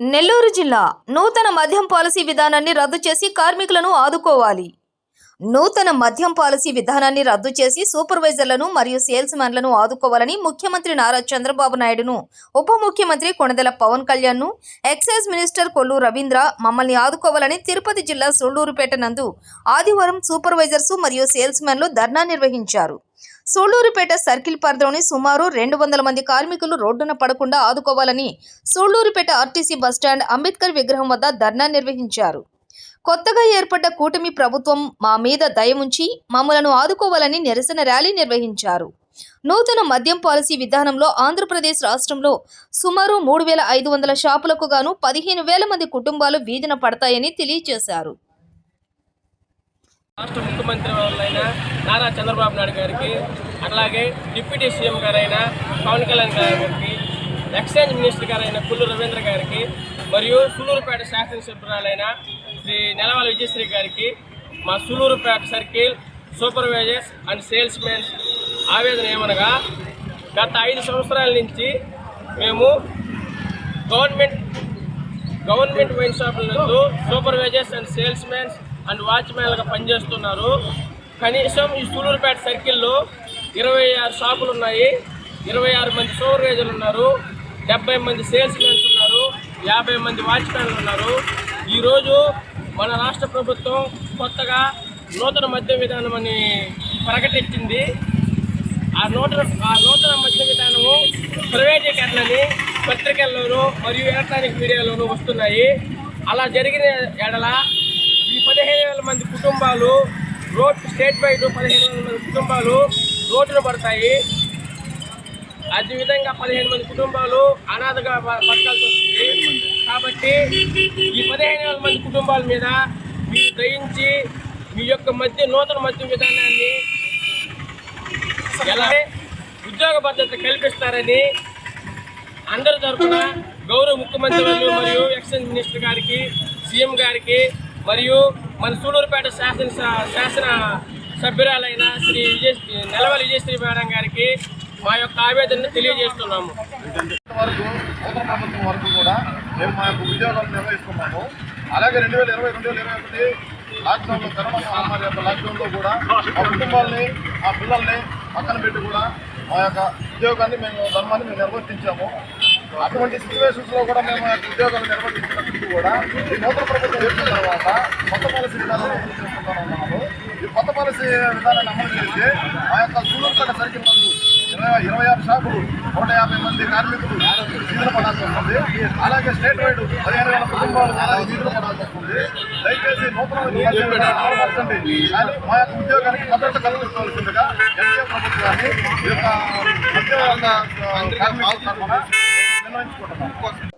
నెల్లూరు జిల్లా నూతన మద్యం పాలసీ విధానాన్ని రద్దు చేసి కార్మికులను ఆదుకోవాలి. నూతన మద్యం పాలసీ విధానాన్ని రద్దు చేసి సూపర్వైజర్లను మరియు సేల్స్ మ్యాన్లను ఆదుకోవాలని ముఖ్యమంత్రి నారా చంద్రబాబు నాయుడును ఉప ముఖ్యమంత్రి కొణదెల పవన్ కళ్యాణ్ను ఎక్సైజ్ మినిస్టర్ కొల్లు రవీంద్ర మమ్మల్ని ఆదుకోవాలని తిరుపతి జిల్లా సోళ్ళూరుపేట నందు ఆదివారం సూపర్వైజర్స్ మరియు సేల్స్ మ్యాన్లు ధర్నా నిర్వహించారు. సూళ్ళూరుపేట సర్కిల్ పరిధిలోని సుమారు రెండు వందల మంది కార్మికులు రోడ్డున పడకుండా ఆదుకోవాలని సూళ్ళూరుపేట ఆర్టీసీ బస్టాండ్ అంబేద్కర్ విగ్రహం వద్ద ధర్నా నిర్వహించారు. కొత్తగా ఏర్పడ్డ కూటమి ప్రభుత్వం మా మీద దయముంచి మమ్మలను ఆదుకోవాలని నిరసన ర్యాలీ నిర్వహించారు. నూతన మద్యం పాలసీ విధానంలో ఆంధ్రప్రదేశ్ రాష్ట్రంలో సుమారు మూడు వేల ఐదు వందల షాపులకు గాను పదిహేను వేల మంది కుటుంబాలు వీధిన పడతాయని తెలియజేశారు. రాష్ట్ర ముఖ్యమంత్రి వాళ్ళైన నారా చంద్రబాబు నాయుడు గారికి అలాగే డిప్యూటీ సీఎం గారైన పవన్ కళ్యాణ్ గారికి ఎక్స్చేంజ్ మినిస్టర్ గారైన కుల్లు రవీంద్ర గారికి మరియు సూలూరుపేట శాసనసభ్యురాలైన శ్రీ నెలవాల విజయశ్రీ గారికి మా Sullurpeta circle supervisors and sales mens ఆవేదన ఏమనగా గత ఐదు సంవత్సరాల నుంచి మేము గవర్నమెంట్ గవర్నమెంట్ వైన్ షాపుల నందు supervisors and sales mens and వాచ్మెన్లుగా పనిచేస్తున్నారు. కనీసం ఈ సూలూరుపేట సర్కిల్లో ఇరవై ఆరు షాపులు ఉన్నాయి. ఇరవై ఆరు మంది సూపర్వైజర్లు ఉన్నారు. డెబ్బై మంది సేల్స్ మెన్స్ ఉన్నారు. యాభై మంది వాచ్మెన్లు ఉన్నారు. ఈరోజు మన రాష్ట్ర ప్రభుత్వం కొత్తగా నూతన మద్య విధానం అని ప్రకటించింది. ఆ నూతన ఆ నూతన మద్య విధానము ప్రైవేటీకరణని పత్రికల్లోనూ మరియు ఎలక్ట్రానిక్ మీడియాలోనూ వస్తున్నాయి. అలా జరిగిన ఎడల ఈ పదిహేను వేల మంది కుటుంబాలు రోడ్ స్టేట్ వైడ్ పదిహేను వేల మంది కుటుంబాలు రోడ్డున పడతాయి. అదేవిధంగా పదిహేను మంది కుటుంబాలు అనాథగా బ- వస్తుంది. కాబట్టి ఈ పదిహేను వేల మంది కుటుంబాల మీద మీరు దయించి మీ యొక్క మధ్య నూతన మధ్య విధానాన్ని ఎలా ఉద్యోగ భద్రత కల్పిస్తారని అందరి తరఫున గౌరవ ముఖ్యమంత్రి మరియు ఎక్సైజ్ మినిస్టర్ గారికి సీఎం గారికి మరియు మన సూలూరుపేట శాసన శాసన సభ్యురాలైన శ్రీ విజయ నెలవల విజయశ్రీ మేడం గారికి మా యొక్క ఆవేదనను తెలియజేస్తున్నాము. వరకు కేంద్ర ప్రభుత్వం వరకు కూడా మేము మా యొక్క ఉద్యోగాలు నిర్వహిస్తున్నాము. అలాగే రెండు వేల ఇరవై రెండు వేల ఇరవై ఒకటి లాక్డౌన్లో కరోనా మహమ్మారి యొక్క లాక్డౌన్లో కూడా మా కుటుంబాల్ని మా పిల్లల్ని పక్కన పెట్టి కూడా మా యొక్క ఉద్యోగాన్ని మేము ధర్మాన్ని మేము నిర్వర్తించాము. అటువంటి సిచ్యువేషన్స్లో కూడా మేము యొక్క ఉద్యోగాలు నిర్వర్తించినప్పుడు కూడా ఈ నూతన ప్రభుత్వం వచ్చిన తర్వాత కొత్త పాలసీ విధానం అమలు చేస్తున్నాం ఉన్నాము ఈ కొత్త పాలసీ విధానాన్ని అమలు చేస్తే ఆ యొక్క సూలూరుపేట సర్కిల్ నందు ఇరవై ఇరవై ఆరు షాపులు నూట యాభై మంది కార్మికులు నిధులు పడాల్సి వస్తుంది. అలాగే స్టేట్ వైడ్ పదిహేను వేల కుటుంబాలు నిధులు పడాల్సి వస్తుంది. దయచేసి నూతన ఉద్యోగాన్ని కానీ మా యొక్క ఉద్యోగానికి భద్రత కల్పించవలసిందిగా ఎన్డీఏ ప్రభుత్వాన్ని ఈ యొక్క మధ్య కార్మికుల తరఫున నిర్ణయించుకుంటున్నాం.